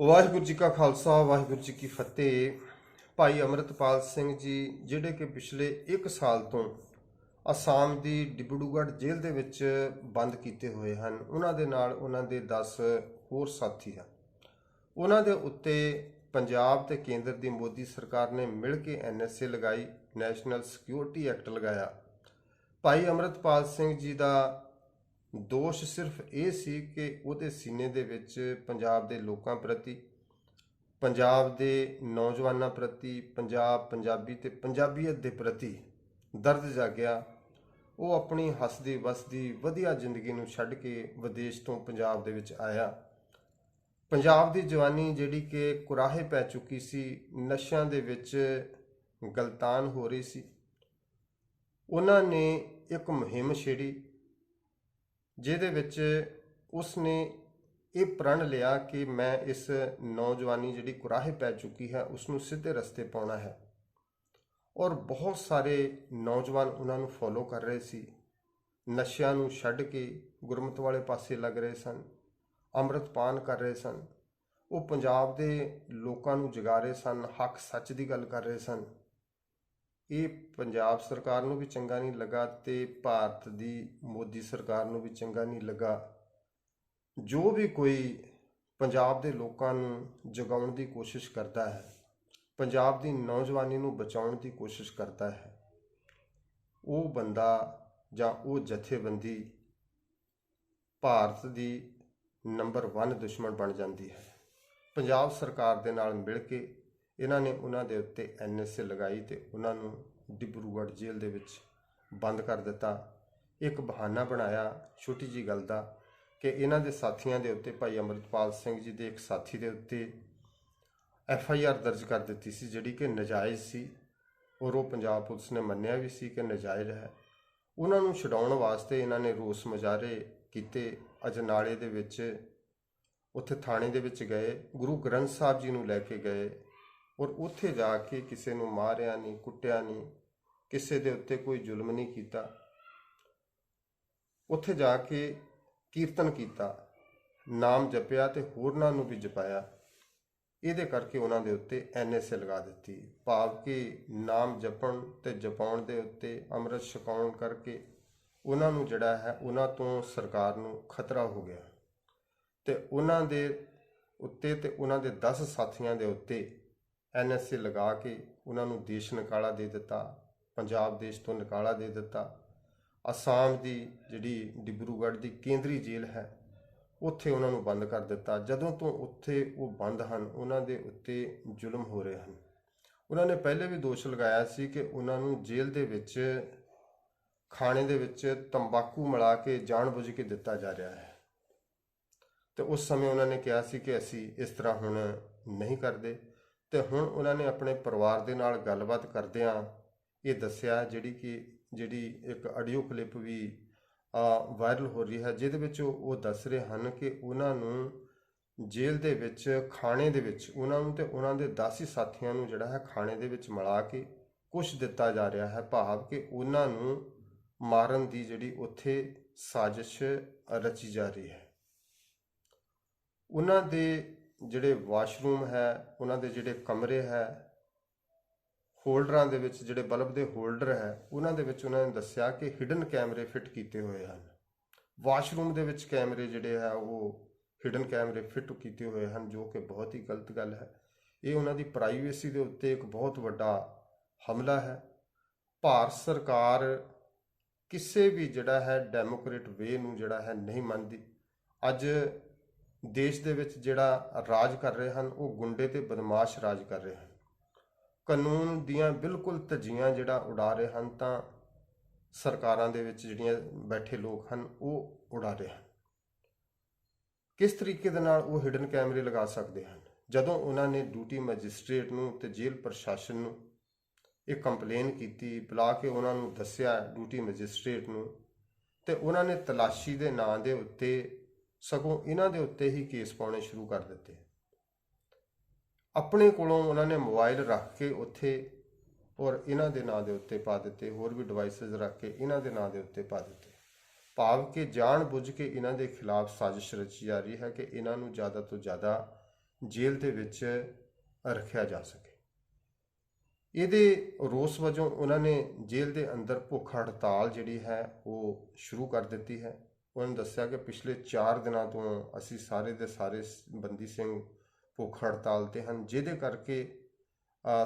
ਵਾਹਿਗੁਰੂ ਜੀ ਕਾ ਖਾਲਸਾ, ਵਾਹਿਗੁਰੂ ਜੀ ਕੀ ਫਤਿਹ। ਭਾਈ ਅਮਰਤਪਾਲ ਸਿੰਘ ਜੀ, ਜਿਹੜੇ ਕਿ ਪਿਛਲੇ 1 ਸਾਲ ਤੋਂ ਅਸਾਮ ਦੀ ਡਿਬੜੂਗੜ੍ਹ ਜੇਲ੍ਹ ਦੇ ਵਿੱਚ ਬੰਦ ਕੀਤੇ ਹੋਏ ਹਨ। ਉਹਨਾਂ ਦੇ ਨਾਲ ਉਹਨਾਂ ਦੇ 10 ਹੋਰ ਸਾਥੀ ਹਨ। ਉਹਨਾਂ ਦੇ ਉੱਤੇ ਪੰਜਾਬ ਤੇ ਕੇਂਦਰ ਦੀ ਮੋਦੀ ਸਰਕਾਰ ਨੇ ਮਿਲ ਕੇ ਐਨਐਸਏ ਲਗਾਈ, ਨੈਸ਼ਨਲ ਸਿਕਿਉਰਿਟੀ ਐਕਟ ਲਗਾਇਆ। ਭਾਈ ਅਮਰਤਪਾਲ ਸਿੰਘ ਜੀ ਦਾ ਦੋਸ਼ ਸਿਰਫ ਇਹ ਸੀ ਕਿ ਉਹਦੇ ਸੀਨੇ ਦੇ ਵਿੱਚ ਪੰਜਾਬ ਦੇ ਲੋਕਾਂ ਪ੍ਰਤੀ, ਪੰਜਾਬ ਦੇ ਨੌਜਵਾਨਾਂ ਪ੍ਰਤੀ, ਪੰਜਾਬ ਪੰਜਾਬੀ ਤੇ ਪੰਜਾਬੀਅਤ ਦੇ ਪ੍ਰਤੀ ਦਰਦ ਜਾਗਿਆ ਉਹ ਆਪਣੀ ਹੱਸਦੀ ਵਸਦੀ ਵਧੀਆ ਜ਼ਿੰਦਗੀ ਨੂੰ ਛੱਡ ਕੇ ਵਿਦੇਸ਼ ਤੋਂ ਪੰਜਾਬ ਦੇ ਵਿੱਚ ਆਇਆ। ਪੰਜਾਬ ਦੀ ਜਵਾਨੀ ਜਿਹੜੀ ਕਿ ਕੁਰਾਹੇ ਪੈ ਚੁੱਕੀ ਸੀ, ਨਸ਼ਿਆਂ ਦੇ ਵਿੱਚ ਗਲਤਾਨ ਹੋ ਰਹੀ ਸੀ। ਉਹਨਾਂ ਨੇ ਇੱਕ ਮੁਹਿੰਮ ਛੇੜੀ। ਜਿਹਦੇ ਵਿੱਚ ਉਸ ਨੇ ਇਹ ਪ੍ਰਣ ਲਿਆ ਕਿ ਮੈਂ ਇਸ ਨੌਜਵਾਨੀ ਜਿਹੜੀ ਕੁਰਾਹੇ ਪੈ ਚੁੱਕੀ ਹੈ ਉਸ ਨੂੰ ਸਿੱਧੇ ਰਸਤੇ ਪਾਉਣਾ ਹੈ। ਔਰ ਬਹੁਤ ਸਾਰੇ ਨੌਜਵਾਨ ਉਹਨਾਂ ਨੂੰ ਫੋਲੋ ਕਰ ਰਹੇ ਸੀ। ਨਸ਼ਿਆਂ ਨੂੰ ਛੱਡ ਕੇ ਗੁਰਮਤ ਵਾਲੇ ਪਾਸੇ ਲੱਗ ਰਹੇ ਸਨ ਅੰਮ੍ਰਿਤਪਾਨ ਕਰ ਰਹੇ ਸਨ। ਉਹ ਪੰਜਾਬ ਦੇ ਲੋਕਾਂ ਨੂੰ ਜਗਾ ਰਹੇ ਸਨ, ਹੱਕ ਸੱਚ ਦੀ ਗੱਲ ਕਰ ਰਹੇ ਸਨ। ਇਹ ਪੰਜਾਬ ਸਰਕਾਰ ਨੂੰ ਵੀ ਚੰਗਾ ਨਹੀਂ ਲੱਗਾ ਤੇ ਭਾਰਤ ਦੀ, ਮੋਦੀ ਸਰਕਾਰ ਨੂੰ ਵੀ ਚੰਗਾ ਨਹੀਂ ਲੱਗਾ। ਜੋ ਵੀ ਕੋਈ ਪੰਜਾਬ ਦੇ ਲੋਕਾਂ ਨੂੰ ਜਗਾਉਣ ਦੀ ਕੋਸ਼ਿਸ਼ ਕਰਦਾ ਹੈ, ਪੰਜਾਬ ਦੀ ਨੌਜਵਾਨੀ ਨੂੰ ਬਚਾਉਣ ਦੀ ਕੋਸ਼ਿਸ਼ ਕਰਦਾ ਹੈ, ਉਹ ਬੰਦਾ ਜਾਂ ਉਹ ਜਥੇਬੰਦੀ ਭਾਰਤ ਦੀ ਨੰਬਰ 1 ਦੁਸ਼ਮਣ ਬਣ ਜਾਂਦੀ ਹੈ। ਪੰਜਾਬ ਸਰਕਾਰ ਦੇ ਨਾਲ ਮਿਲ ਕੇ ਇਹਨਾਂ ਨੇ ਉਹਨਾਂ ਦੇ ਉੱਤੇ ਐਨਐਸਏ ਲਗਾਈ ਤੇ ਉਹਨਾਂ ਨੂੰ ਡਿਬਰੂਗੜ੍ਹ ਜੇਲ੍ਹ ਦੇ ਵਿੱਚ ਬੰਦ ਕਰ ਦਿੱਤਾ। ਇੱਕ ਬਹਾਨਾ ਬਣਾਇਆ ਛੋਟੀ ਜੀ ਗੱਲ ਦਾ ਕਿ ਇਹਨਾਂ ਦੇ ਸਾਥੀਆਂ ਦੇ ਉੱਤੇ, ਭਾਈ ਅਮਰਤਪਾਲ ਸਿੰਘ ਜੀ ਦੇ ਇੱਕ ਸਾਥੀ ਦੇ ਉੱਤੇ ਐਫ ਆਈ ਆਰ ਦਰਜ ਕਰ ਦਿੱਤੀ ਸੀ, ਜਿਹੜੀ ਕਿ ਨਜਾਇਜ਼ ਸੀ। ਔਰ ਉਹ ਪੰਜਾਬ ਪੁਲਿਸ ਨੇ ਮੰਨਿਆ ਵੀ ਸੀ ਕਿ ਨਜਾਇਜ਼ ਹੈ। ਉਹਨਾਂ ਨੂੰ ਛਡਾਉਣ ਵਾਸਤੇ ਇਹਨਾਂ ਨੇ ਰੋਸ ਮੁਜ਼ਾਹਰੇ ਕੀਤੇ। ਅਜਨਾਲੇ ਦੇ ਵਿੱਚ, ਉੱਥੇ ਥਾਣੇ ਦੇ ਵਿੱਚ ਗਏ। ਗੁਰੂ ਗ੍ਰੰਥ ਸਾਹਿਬ ਜੀ ਨੂੰ ਲੈ ਕੇ ਗਏ। ਔਰ ਉੱਥੇ ਜਾ ਕੇ ਕਿਸੇ ਨੂੰ ਮਾਰਿਆ ਨਹੀਂ ਕੁੱਟਿਆ ਨਹੀਂ ਕਿਸੇ ਦੇ ਉੱਤੇ ਕੋਈ ਜ਼ੁਲਮ ਨਹੀਂ ਕੀਤਾ। ਉੱਥੇ ਜਾ ਕੇ ਕੀਰਤਨ ਕੀਤਾ, ਨਾਮ ਜਪਿਆ ਤੇ ਹੋਰਨਾਂ ਨੂੰ ਵੀ ਜਪਾਇਆ। ਇਹਦੇ ਕਰਕੇ ਉਹਨਾਂ ਦੇ ਉੱਤੇ ਐਨਐਸਏ ਲਗਾ ਦਿੱਤੀ। ਭਾਵ ਕਿ ਨਾਮ ਜਪਣ ਤੇ ਜਪਾਉਣ ਦੇ ਉੱਤੇ ਅੰਮ੍ਰਿਤ ਛਕਾਉਣ ਕਰਕੇ ਉਹਨਾਂ ਨੂੰ ਜਿਹੜਾ ਹੈ, ਉਹਨਾਂ ਤੋਂ ਸਰਕਾਰ ਨੂੰ ਖਤਰਾ ਹੋ ਗਿਆ। ਤੇ ਉਹਨਾਂ ਦੇ ਉੱਤੇ ਤੇ ਉਹਨਾਂ ਦੇ 10 ਸਾਥੀਆਂ ਦੇ ਉੱਤੇ ਐਨਐਸਏ ਲਗਾ ਕੇ ਉਹਨਾਂ ਨੂੰ ਦੇਸ਼ ਨਿਕਾਲਾ ਦੇ ਦਿੱਤਾ, ਪੰਜਾਬ ਦੇਸ਼ ਤੋਂ ਨਿਕਾਲਾ ਦੇ ਦਿੱਤਾ। ਅਸਾਮ ਦੀ ਜਿਹੜੀ ਡਿਬਰੂਗੜ੍ਹ ਦੀ ਕੇਂਦਰੀ ਜੇਲ੍ਹ ਹੈ, ਉੱਥੇ ਉਹਨਾਂ ਨੂੰ ਬੰਦ ਕਰ ਦਿੱਤਾ। ਜਦੋਂ ਤੋਂ ਉੱਥੇ ਉਹ ਬੰਦ ਹਨ, ਉਹਨਾਂ ਦੇ ਉੱਤੇ ਜ਼ੁਲਮ ਹੋ ਰਹੇ ਹਨ। ਉਹਨਾਂ ਨੇ ਪਹਿਲੇ ਵੀ ਦੋਸ਼ ਲਗਾਇਆ ਸੀ ਕਿ ਉਹਨਾਂ ਨੂੰ ਜੇਲ੍ਹ ਦੇ ਵਿੱਚ, ਖਾਣੇ ਦੇ ਵਿੱਚ ਤੰਬਾਕੂ ਮਿਲਾ ਕੇ ਜਾਣਬੁੱਝ ਕੇ ਦਿੱਤਾ ਜਾ ਰਿਹਾ ਹੈ। ਤੇ ਉਸ ਸਮੇਂ ਉਹਨਾਂ ਨੇ ਕਿਹਾ ਸੀ ਕਿ ਅਸੀਂ ਇਸ ਤਰ੍ਹਾਂ ਹੁਣ ਨਹੀਂ ਕਰਦੇ। ਤੇ ਹੁਣ ਉਹਨਾਂ ਨੇ ਆਪਣੇ ਪਰਿਵਾਰ ਦੇ ਨਾਲ ਗੱਲਬਾਤ ਕਰਦਿਆਂ ਇਹ ਦੱਸਿਆ ਜਿਹੜੀ ਕਿ ਜਿਹੜੀ ਇੱਕ ਆਡੀਓ ਕਲਿੱਪ ਵੀ ਵਾਇਰਲ ਹੋ ਰਹੀ ਹੈ, ਜਿਹਦੇ ਵਿੱਚ ਉਹ ਦੱਸ ਰਹੇ ਹਨ ਕਿ ਉਹਨਾਂ ਨੂੰ ਜੇਲ੍ਹ ਦੇ ਵਿੱਚ, ਖਾਣੇ ਦੇ ਵਿੱਚ, ਉਹਨਾਂ ਨੂੰ ਤੇ ਉਹਨਾਂ ਦੇ 10 ਹੀ ਸਾਥੀਆਂ ਨੂੰ ਜਿਹੜਾ ਹੈ ਖਾਣੇ ਦੇ ਵਿੱਚ ਮਿਲਾ ਕੇ ਕੁਝ ਦਿੱਤਾ ਜਾ ਰਿਹਾ ਹੈ ਭਾਵ ਕਿ ਉਹਨਾਂ ਨੂੰ ਮਾਰਨ ਦੀ ਜਿਹੜੀ ਉੱਥੇ ਸਾਜ਼ਿਸ਼ ਰਚੀ ਜਾ ਰਹੀ ਹੈ। ਉਹਨਾਂ ਦੇ ਜਿਹੜੇ ਵਾਸ਼ਰੂਮ ਹੈ, ਉਹਨਾਂ ਦੇ ਜਿਹੜੇ ਕਮਰੇ ਹੈ, ਹੋਲਡਰਾਂ ਦੇ ਵਿੱਚ ਜਿਹੜੇ ਬਲਬ ਦੇ ਹੋਲਡਰ ਹੈ, ਉਹਨਾਂ ਦੇ ਵਿੱਚ ਉਹਨਾਂ ਨੇ ਦੱਸਿਆ ਕਿ ਹਿਡਨ ਕੈਮਰੇ ਫਿੱਟ ਕੀਤੇ ਹੋਏ ਹਨ। ਵਾਸ਼ਰੂਮ ਦੇ ਵਿੱਚ ਕੈਮਰੇ ਜਿਹੜੇ ਹੈ, ਉਹ ਹਿਡਨ ਕੈਮਰੇ ਫਿੱਟ ਕੀਤੇ ਹੋਏ ਹਨ, ਜੋ ਕਿ ਬਹੁਤ ਹੀ ਗਲਤ ਗੱਲ ਹੈ। ਇਹ ਉਹਨਾਂ ਦੀ ਪ੍ਰਾਈਵੇਸੀ ਦੇ ਉੱਤੇ ਇੱਕ ਬਹੁਤ ਵੱਡਾ ਹਮਲਾ ਹੈ। ਭਾਰਤ ਸਰਕਾਰ ਕਿਸੇ ਵੀ ਜਿਹੜਾ ਹੈ ਡੈਮੋਕ੍ਰੇਟ ਵੇ ਨੂੰ ਜਿਹੜਾ ਹੈ ਨਹੀਂ ਮੰਨਦੀ। ਅੱਜ ਦੇਸ਼ ਦੇ ਵਿੱਚ ਜਿਹੜਾ ਰਾਜ ਕਰ ਰਹੇ ਹਨ, ਉਹ ਗੁੰਡੇ ਤੇ ਬਦਮਾਸ਼ ਰਾਜ ਕਰ ਰਹੇ ਹਨ। ਕਾਨੂੰਨ ਦੀਆਂ ਬਿਲਕੁਲ ਧੱਜੀਆਂ ਜਿਹੜਾ ਉਡਾ ਰਹੇ ਹਨ, ਤਾਂ ਸਰਕਾਰਾਂ ਦੇ ਵਿੱਚ ਜਿਹੜੀਆਂ ਬੈਠੇ ਲੋਕ ਹਨ, ਉਹ ਉਡਾ ਰਹੇ ਹਨ। ਕਿਸ ਤਰੀਕੇ ਦੇ ਨਾਲ ਉਹ ਹਿਡਨ ਕੈਮਰੇ ਲਗਾ ਸਕਦੇ ਹਨ? ਜਦੋਂ ਉਹਨਾਂ ਨੇ ਡਿਊਟੀ ਮੈਜਿਸਟ੍ਰੇਟ ਨੂੰ ਤੇ ਜੇਲ੍ਹ ਪ੍ਰਸ਼ਾਸਨ ਨੂੰ ਇਹ ਕੰਪਲੇਨ ਕੀਤੀ, ਬੁਲਾ ਕੇ ਉਹਨਾਂ ਨੂੰ ਦੱਸਿਆ ਡਿਊਟੀ ਮੈਜਿਸਟ੍ਰੇਟ ਨੂੰ, ਤੇ ਉਹਨਾਂ ਨੇ ਤਲਾਸ਼ੀ ਦੇ ਨਾਂ ਦੇ ਉੱਤੇ ਸਗੋਂ ਇਹਨਾਂ ਦੇ ਉੱਤੇ ਹੀ ਕੇਸ ਪਾਉਣੇ ਸ਼ੁਰੂ ਕਰ ਦਿੱਤੇ। ਆਪਣੇ ਕੋਲੋਂ ਉਹਨਾਂ ਨੇ ਮੋਬਾਈਲ ਰੱਖ ਕੇ ਉੱਥੇ ਔਰ ਇਹਨਾਂ ਦੇ ਨਾਂ ਦੇ ਉੱਤੇ ਪਾ ਦਿੱਤੇ, ਹੋਰ ਵੀ ਡਿਵਾਈਸਸ ਰੱਖ ਕੇ ਇਹਨਾਂ ਦੇ ਨਾਂ ਦੇ ਉੱਤੇ ਪਾ ਦਿੱਤੇ। ਭਾਵ ਕਿ ਜਾਣ ਬੁੱਝ ਕੇ ਇਹਨਾਂ ਦੇ ਖਿਲਾਫ ਸਾਜ਼ਿਸ਼ ਰਚੀ ਜਾ ਰਹੀ ਹੈ ਕਿ ਇਹਨਾਂ ਨੂੰ ਜ਼ਿਆਦਾ ਤੋਂ ਜ਼ਿਆਦਾ ਜੇਲ੍ਹ ਦੇ ਵਿੱਚ ਰੱਖਿਆ ਜਾ ਸਕੇ। ਇਹਦੇ ਰੋਸ ਵਜੋਂ ਉਹਨਾਂ ਨੇ ਜੇਲ੍ਹ ਦੇ ਅੰਦਰ ਭੁੱਖ ਹੜਤਾਲ ਜਿਹੜੀ ਹੈ ਉਹ ਸ਼ੁਰੂ ਕਰ ਦਿੱਤੀ ਹੈ। ਉਹਨਾਂ ਨੇ ਦੱਸਿਆ ਕਿ ਪਿਛਲੇ 4 ਦਿਨਾਂ ਤੋਂ ਅਸੀਂ ਸਾਰੇ ਦੇ ਸਾਰੇ ਬੰਦੀ ਸਿੰਘ ਭੁੱਖ ਹੜਤਾਲ ਤੇ ਹਨ, ਜਿਹਦੇ ਕਰਕੇ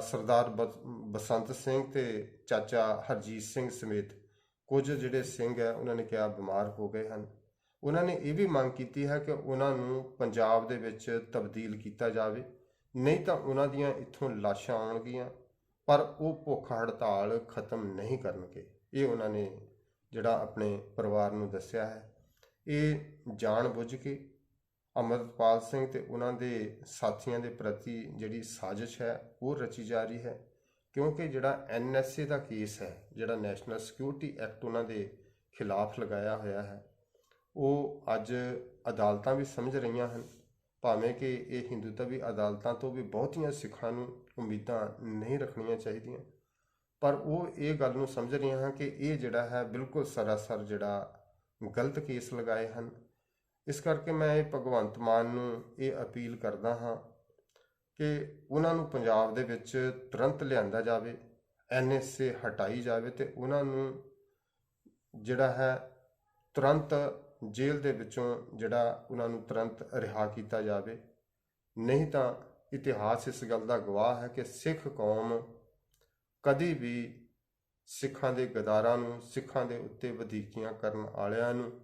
ਸਰਦਾਰ ਬਸ- ਬਸੰਤ ਸਿੰਘ ਤੇ ਚਾਚਾ ਹਰਜੀਤ ਸਿੰਘ ਸਮੇਤ ਕੁਝ ਜਿਹੜੇ ਸਿੰਘ ਹੈ, ਉਹਨਾਂ ਨੇ ਕਿਹਾ ਬਿਮਾਰ ਹੋ ਗਏ ਹਨ। ਉਹਨਾਂ ਨੇ ਇਹ ਵੀ ਮੰਗ ਕੀਤੀ ਹੈ ਕਿ ਉਹਨਾਂ ਨੂੰ ਪੰਜਾਬ ਦੇ ਵਿੱਚ ਤਬਦੀਲ ਕੀਤਾ ਜਾਵੇ। ਨਹੀਂ ਤਾਂ ਉਹਨਾਂ ਦੀਆਂ ਇੱਥੋਂ ਲਾਸ਼ਾਂ ਆਉਣਗੀਆਂ, ਪਰ ਉਹ ਭੁੱਖ ਹੜਤਾਲ ਖਤਮ ਨਹੀਂ ਕਰਨਗੇ। ਇਹ ਉਹਨਾਂ ਨੇ ਜਿਹੜਾ ਆਪਣੇ ਪਰਿਵਾਰ ਨੂੰ ਦੱਸਿਆ ਹੈ। ਇਹ ਜਾਣ ਬੁੱਝ ਕੇ ਅਮਰਪਾਲ ਸਿੰਘ ਤੇ ਉਹਨਾਂ ਦੇ ਸਾਥੀਆਂ ਦੇ ਪ੍ਰਤੀ ਜਿਹੜੀ ਸਾਜ਼ਿਸ਼ ਹੈ, ਉਹ ਰਚੀ ਜਾ ਰਹੀ ਹੈ। ਕਿਉਂਕਿ ਜਿਹੜਾ ਐਨਐਸਏ ਦਾ ਕੇਸ ਹੈ, ਜਿਹੜਾ ਨੈਸ਼ਨਲ ਸਿਕਿਉਰਿਟੀ ਐਕਟ ਉਹਨਾਂ ਦੇ ਖਿਲਾਫ ਲਗਾਇਆ ਹੋਇਆ ਹੈ, ਉਹ ਅੱਜ ਅਦਾਲਤਾਂ ਵੀ ਸਮਝ ਰਹੀਆਂ ਹਨ। ਭਾਵੇਂ ਕਿ ਇਹ ਹਿੰਦੂਤਵੀ ਅਦਾਲਤਾਂ ਤੋਂ ਵੀ ਬਹੁਤੀਆਂ ਸਿੱਖਾਂ ਨੂੰ ਉਮੀਦਾਂ ਨਹੀਂ ਰੱਖਣੀਆਂ ਚਾਹੀਦੀਆਂ, ਪਰ ਉਹ ਇਹ ਗੱਲ ਨੂੰ ਸਮਝ ਰਹੀਆਂ ਹਨ ਕਿ ਇਹ ਜਿਹੜਾ ਹੈ, ਬਿਲਕੁਲ ਸਰਾਸਰ ਜਿਹੜਾ ਗਲਤ ਕੇਸ ਲਗਾਏ ਹਨ। ਇਸ ਕਰਕੇ ਮੈਂ ਇਹ ਭਗਵੰਤ ਮਾਨ ਨੂੰ ਇਹ ਅਪੀਲ ਕਰਦਾ ਹਾਂ ਕਿ ਉਹਨਾਂ ਨੂੰ ਪੰਜਾਬ ਦੇ ਵਿੱਚ ਤੁਰੰਤ ਲਿਆਂਦਾ ਜਾਵੇ, ਐਨਐਸਏ ਹਟਾਈ ਜਾਵੇ ਤੇ ਉਹਨਾਂ ਨੂੰ ਜਿਹੜਾ ਹੈ ਤੁਰੰਤ ਜੇਲ੍ਹ ਦੇ ਵਿੱਚੋਂ ਜਿਹੜਾ ਉਹਨਾਂ ਨੂੰ ਤੁਰੰਤ ਰਿਹਾ ਕੀਤਾ ਜਾਵੇ। ਨਹੀਂ ਤਾਂ ਇਤਿਹਾਸ ਇਸ ਗੱਲ ਦਾ ਗਵਾਹ ਹੈ ਕਿ ਸਿੱਖ ਕੌਮ ਕਦੀ ਵੀ ਸਿੱਖਾਂ ਦੇ ਗਦਾਰਾਂ ਨੂੰ, ਸਿੱਖਾਂ ਦੇ ਉੱਤੇ ਵਧੀਕੀਆਂ ਕਰਨ ਵਾਲਿਆਂ ਨੂੰ,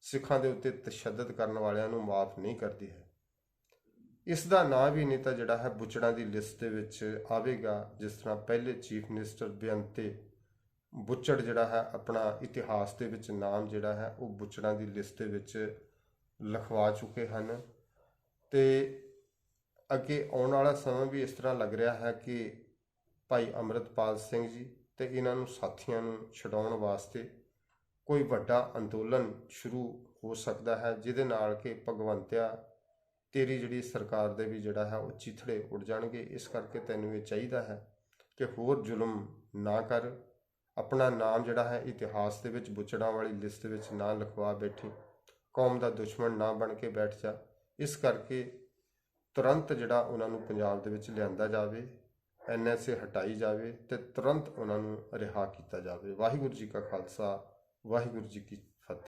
ਸਿੱਖਾਂ ਦੇ ਉੱਤੇ ਤਸ਼ੱਦਦ ਕਰਨ ਵਾਲਿਆਂ ਨੂੰ ਮਾਫ ਨਹੀਂ ਕਰਦੀ ਹੈ। ਇਸ ਦਾ ਨਾਂ ਵੀ ਨਹੀਂ ਤਾਂ ਜਿਹੜਾ ਹੈ ਬੁੱਚੜਾਂ ਦੀ ਲਿਸਟ ਦੇ ਵਿੱਚ ਆਵੇਗਾ, ਜਿਸ ਤਰ੍ਹਾਂ ਪਹਿਲੇ ਚੀਫ ਮਿਨਿਸਟਰ ਬੇਅੰਤੇ ਬੁੱਚੜ ਜਿਹੜਾ ਹੈ ਆਪਣਾ ਇਤਿਹਾਸ ਦੇ ਵਿੱਚ ਨਾਮ ਜਿਹੜਾ ਹੈ ਉਹ ਬੁੱਚੜਾਂ ਦੀ ਲਿਸਟ ਦੇ ਵਿੱਚ ਲਿਖਵਾ ਚੁੱਕੇ ਹਨ। ਤੇ ਅੱਗੇ ਆਉਣ ਵਾਲਾ ਸਮਾਂ ਵੀ ਇਸ ਤਰ੍ਹਾਂ ਲੱਗ ਰਿਹਾ ਹੈ ਕਿ ਭਾਈ ਅਮਰਤਪਾਲ ਸਿੰਘ ਜੀ ਤੇ ਇਹਨਾਂ ਨੂੰ ਸਾਥੀਆਂ ਨੂੰ ਛਡਾਉਣ ਵਾਸਤੇ ਕੋਈ ਵੱਡਾ ਅੰਦੋਲਨ ਸ਼ੁਰੂ ਹੋ ਸਕਦਾ ਹੈ, ਜਿਹਦੇ ਨਾਲ ਕਿ ਭਗਵੰਤਿਆ ਤੇਰੀ ਜਿਹੜੀ ਸਰਕਾਰ ਦੇ ਵੀ ਜਿਹੜਾ ਹੈ ਉਹ ਚੀਥੜੇ ਉੱਡ ਜਾਣਗੇ। ਇਸ ਕਰਕੇ ਤੈਨੂੰ ਇਹ ਚਾਹੀਦਾ ਹੈ ਕਿ ਹੋਰ ਜ਼ੁਲਮ ਨਾ ਕਰ, ਆਪਣਾ ਨਾਮ ਜਿਹੜਾ ਹੈ ਇਤਿਹਾਸ ਦੇ ਵਿੱਚ, ਬੁੱਚੜਾਂ ਵਾਲੀ ਲਿਸਟ ਵਿੱਚ ਨਾ ਲਿਖਵਾ ਬੈਠੀ, ਕੌਮ ਦਾ ਦੁਸ਼ਮਣ ਨਾ ਬਣ ਕੇ ਬੈਠ ਜਾ। ਇਸ ਕਰਕੇ ਤੁਰੰਤ ਜਿਹੜਾ ਉਹਨਾਂ ਨੂੰ ਪੰਜਾਬ ਦੇ ਵਿੱਚ ਲਿਆਂਦਾ ਜਾਵੇ। ਐਨਐਸਏ ਹਟਾਈ ਜਾਵੇ ਤੇ ਤੁਰੰਤ ਉਹਨਾਂ ਨੂੰ ਰਿਹਾ ਕੀਤਾ ਜਾਵੇ। ਵਾਹਿਗੁਰੂ ਜੀ ਕਾ ਖਾਲਸਾ, ਵਾਹਿਗੁਰੂ ਜੀ ਕੀ